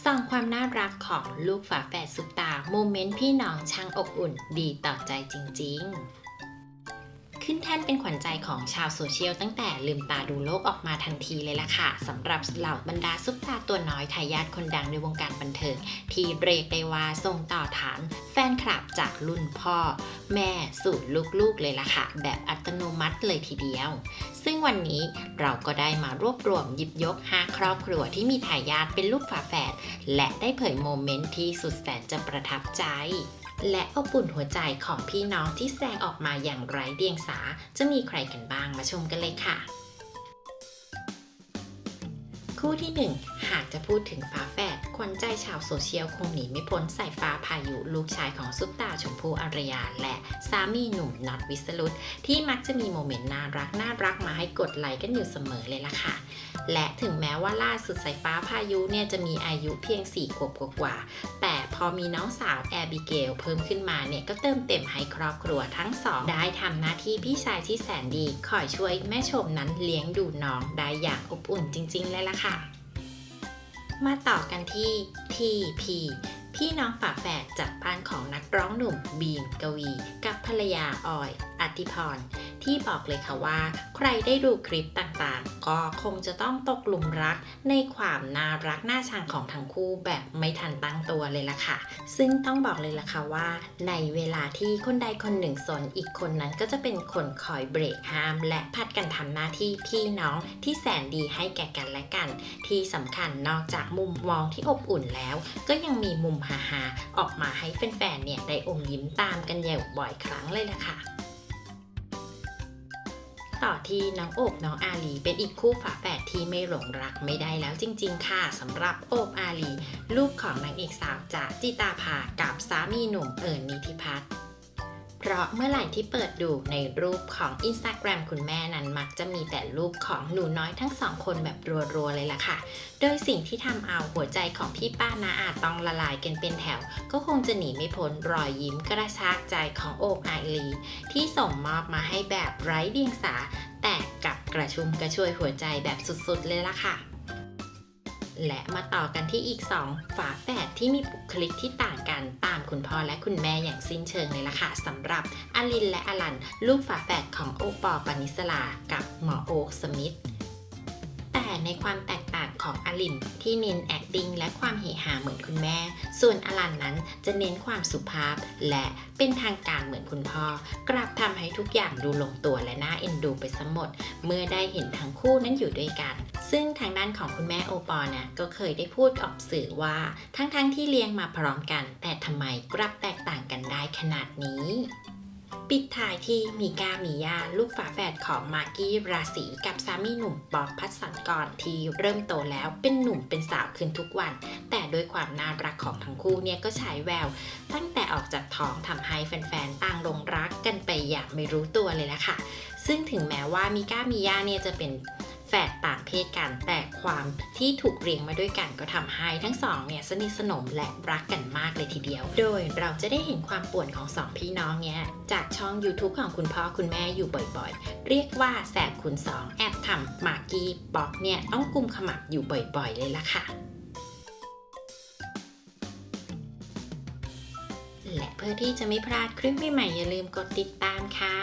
ส่องความน่ารักของลูกฝาแฝดซุปตาโมเมนต์พี่น้องช่างอบอุ่นดีต่อใจจริง ๆ ขึ้นแท่นเป็นขวัญใจของชาวโซเชียลตั้งแต่ลืมตาดูโลกออกมาทันทีเลยล่ะค่ะสำหรับเหล่าบรรดาซุปตาตัวน้อยทายาทคนดังในวงการบันเทิง ที่เรียกได้ว่าส่งต่อฐานแฟนคลับจากรุ่นพ่อ แม่สู่ลูกๆเลยล่ะค่ะ แบบอัตโนมัติเลยทีเดียว ซึ่งวันนี้เราก็ได้มารวบรวมหยิบยก 5 ครอบครัวที่มีทายาทเป็นลูกฝาแฝดและได้เผยโมเมนต์ที่สุดแสนจะประทับใจ และอบอุ่นหัวใจของพี่น้องที่แสดงออกมาอย่างไร้เดียงสา จะมีใครกันบ้างมาชมกันเลยค่ะ คู่ที่ 1 หากจะพูดถึงฝาแฝด ขวัญใจชาวโซเชียลคงหนีไม่พ้นสายฟ้าพายุลูกชายของซุปตาชมพู่อารยา และสามีหนุ่มน็อตวิสรุตที่มักจะมีโมเมนต์น่ารักน่ารักมาให้กดไลค์กันอยู่เสมอเลยล่ะค่ะ และถึงแม้ว่าล่าสุดสายฟ้าพายุเนี่ยจะมีอายุเพียง 4 ขวบกว่าๆแต่พอมีน้องสาวแอบิเกลเพิ่มขึ้นมาเนี่ยก็เติมเต็มให้ครอบครัวทั้งสอง ได้ทำหน้าที่พี่ชายที่แสนดี คอยช่วยแม่ชมนั้นเลี้ยงดูน้องได้อย่างอบอุ่นจริง ๆ เลยล่ะค่ะ มาต่อกันที่ทีพีพี่น้องฝาแฝดจากบ้านของนักร้องหนุ่มบีมกวี กับภรรยาออยอติพร ที่บอกเลยค่ะว่า ใครได้ดูคลิปต่างๆ ก็คงจะต้องตกหลุมรักในความน่ารักน่าชังของทั้งคู่แบบไม่ทันตั้งตัวเลยล่ะค่ะ ซึ่งต้องบอกเลยล่ะค่ะว่า ในเวลาที่คนใดคนหนึ่งสนอีกคนนั้นก็จะเป็นคนคอยเบรกห้าม และพัดกันทำหน้าที่พี่น้องที่แสนดีให้แก่กันและกัน ที่สำคัญนอกจากมุมมองที่อบอุ่นแล้ว ก็ยังมีมุมฮาๆออกมาให้แฟนๆเนี่ยได้อมยิ้มตามกันอย่างบ่อยครั้งเลยล่ะค่ะ ต่อที่น้องโอบน้องอาลีเป็นอีกคู่ฝาแฝดที่ไม่หลงรักไม่ได้แล้วจริง ๆ ค่ะสำหรับโอบอาลีลูกของนางเอกสาวจากจิตาภากับสามีหนุ่มเอิญนิธิพัฒน์ เพราะเมื่อไหร่ที่เปิดดูในรูปของ Instagram คุณแม่นั้นมักจะมีแต่รูปของหนูน้อยทั้งสองคนแบบรัวๆเลยล่ะค่ะ โดยสิ่งที่ทำเอาหัวใจของพี่ป้านาอาต้องละลายกันเป็นแถว ก็คงจะหนีไม่พ้นรอยยิ้มกระชากใจของโอบอาลีที่ส่งมอบมาให้แบบไร้เดียงสา แต่กับกระชุ่มกระชวยหัวใจแบบสุดๆเลยล่ะค่ะ และมาต่อกันที่อีก 2 ฝาแฝดที่มีบุคลิกที่ต่างกันตามคุณพ่อและคุณแม่อย่างสิ้นเชิงเลยล่ะค่ะสำหรับอลินและอลัน ลูกฝาแฝดของโอปอล์ปานิสลา กับหมอโอ๊คสมิธ ในความแตกต่างของอลินที่เน้น acting และความเฮฮาเหมือนคุณแม่ ส่วนอลันนั้นจะเน้นความสุภาพ และเป็นทางการเหมือนคุณพ่อ กลับทำให้ทุกอย่างดูลงตัวและน่าเอ็นดูไปซะหมด เมื่อได้เห็นทั้งคู่นั้นอยู่ด้วยกัน ซึ่งทางด้านของคุณแม่โอปอล์นะก็เคยได้พูดออกสื่อว่า ทั้งๆทที่เลี้ยงมาพร้อมกัน แต่ทำไมกลับแตกต่างกันได้ขนาดนี้ ปิดท้ายที่มีกามียาลูกฝาแฝดของมากกี้ราศีกับสามีหนุ่มปอบพัสสันกรที่เริ่มโตแล้วเป็นหนุ่มเป็นสาวขึ้นทุกวัน แต่ด้วยความน่ารักของทั้งคู่เนี่ยก็ฉายแวว ตั้งแต่ออกจากท้องทำให้แฟนๆต่างหลงรักกันไปอย่างไม่รู้ตัวเลยละค่ะ ซึ่งถึงแม้ว่ามีก้ามียาเนี่ยจะเป็น ฝดต่างเพศกันแต่ความที่ถูกเรียงมาด้วยกันก็ทำให้ทั้งสองเนี่ยสนิทสนมและรักกันมากเลยทีเดียว โดยเราจะได้เห็นความป่วนของสองพี่น้องเนี่ยจากช่อง YouTube ของคุณพ่อคุณแม่อยู่บ่อยๆ เรียกว่าแสบคุณสองแอบทำมากกี้ป๊อกเนี่ยต้องกุมขมับอยู่บ่อยๆ เลยล่ะค่ะและเพื่อที่จะไม่พลาดคลิปใหม่ๆอย่าลืมกดติดตามค่ะ